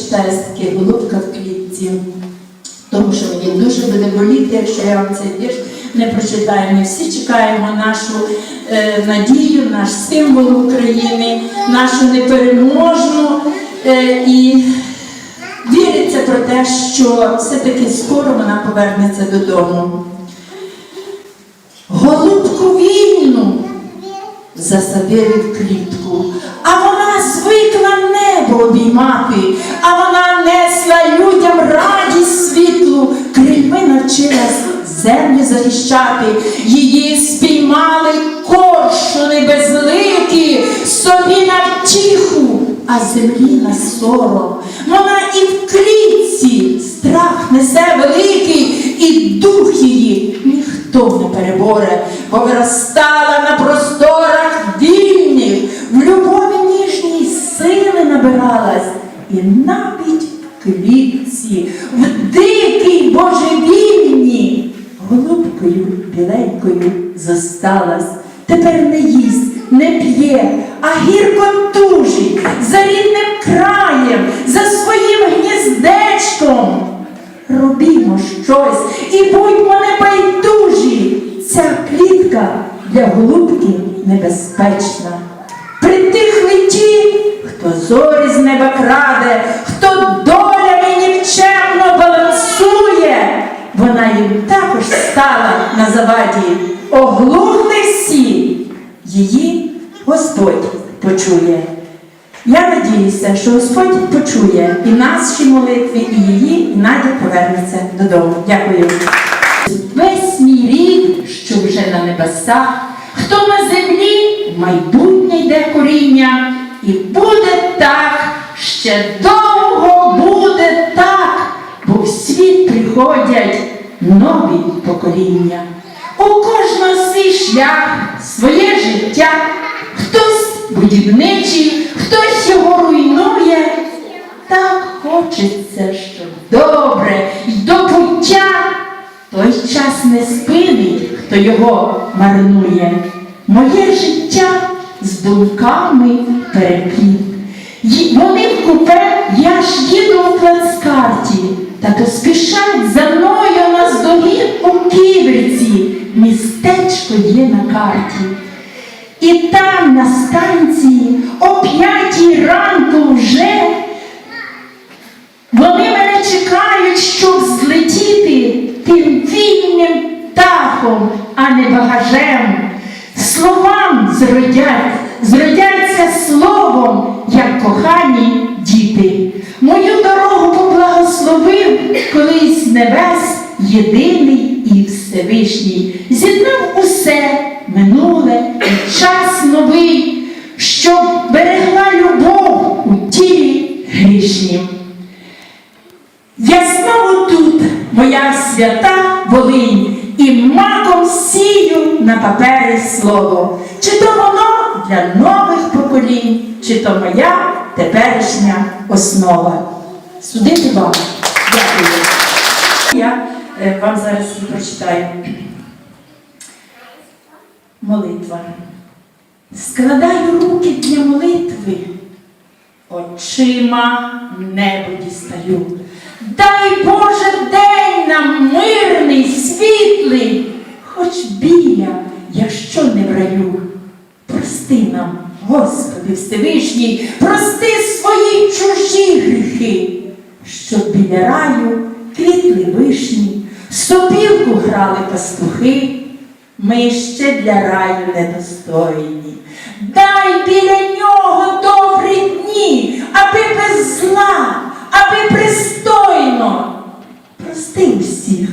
таки голубка в клітці, тому що мені дуже буде боліти, якщо я вам цей вірш не прочитаю. Ми всі чекаємо нашу е, надію, наш символ України, нашу непереможну. Е, і віриться про те, що все-таки скоро вона повернеться додому. Голубку вільну засадили в клітку, а вона звикла небо обіймати, а вона несла людям радість світлу, крильми навчилась землю захищати, її спіймали коршуни безликі, собі на втіху, а землі на сором. Вона і в клітці страх несе великий, і дух її ніхто не переборе, бо виростала набиралась, і навіть в клітці, в дикій божевільні, голубкою біленькою зосталась. Тепер не їсть, не п'є, а гірко тужить за рідним краєм, за своїм гніздечком. Робімо щось і будьмо небайдужі. Ця клітка для голубки небезпечна. Зорі з неба краде, хто долями нікчемно балансує. Вона їм також стала на заваді. Оглухли всі. Її Господь почує. Я надіюся, що Господь почує і наші молитви, і її, і Надя повернеться додому. Дякую. Весь мій рід, що вже на небесах, хто на землі, майбутнє йде коріння, і буде так, ще довго буде так, бо в світ приходять нові покоління. У кожного свій шлях, своє життя, хтось будівничий, хтось його руйнує. Так хочеться, щоб добре й до пуття той час не спинить, хто його марнує. Моє життя з думками перепліт. Вони в купе, я ж їду в плацкарті, та поспішають за мною на здогін у ківерці. Містечко є на карті. І там на станції о п'ятій ранку вже вони мене чекають, щоб злетіти тим вільним птахом, а не багажем. Словам зродять, зродяться словом, як кохані діти. Мою дорогу поблагословив колись небес єдиний і Всевишній. З'єднав усе минуле і час новий, щоб берегла любов у тілі грішнім. Я знову тут, моя свята Волинь, і маком сію на папері слово. Чи то воно для нових поколінь, чи то моя теперішня основа. Судити вам. Дякую. Я е, вам зараз прочитаю. Молитва. Складаю руки для молитви, очима небо дістаю. Дай Боже день нам мирний, світлий, хоч біля, якщо не в раю. Прости нам, Господи Всевишній, прости свої чужі гріхи, щоб біля раю квітли вишні, сопілку грали пастухи. Ми ще для раю недостойні. Дай біля нього добрі дні, аби без зла, аби пристойно. Прости всіх,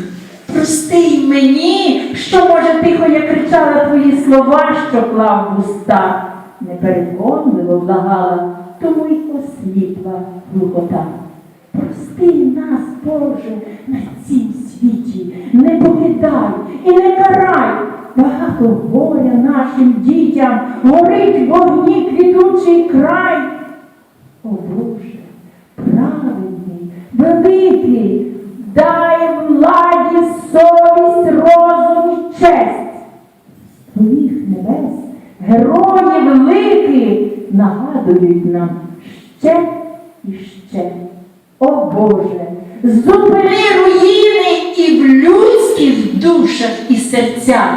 прости й мені, що, може, тихо я кричала твої слова, що клав в уста. Непереконливо благала, тому й осліпла глухота. Прости нас, Боже, на цім світі, не покидай і не карай. Багато горя нашим дітям, горить вогні квітучий край. О Боже, праведний, великий, дай владі совість, розум і честь. Твоїх небес, великі нагадують нам ще і ще. О Боже, зупини руїни і в людських душах і серцях,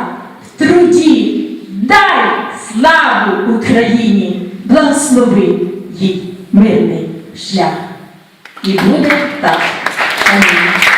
в труді, дай славу Україні, благослови їй мирний шлях. І буде так. Амінь.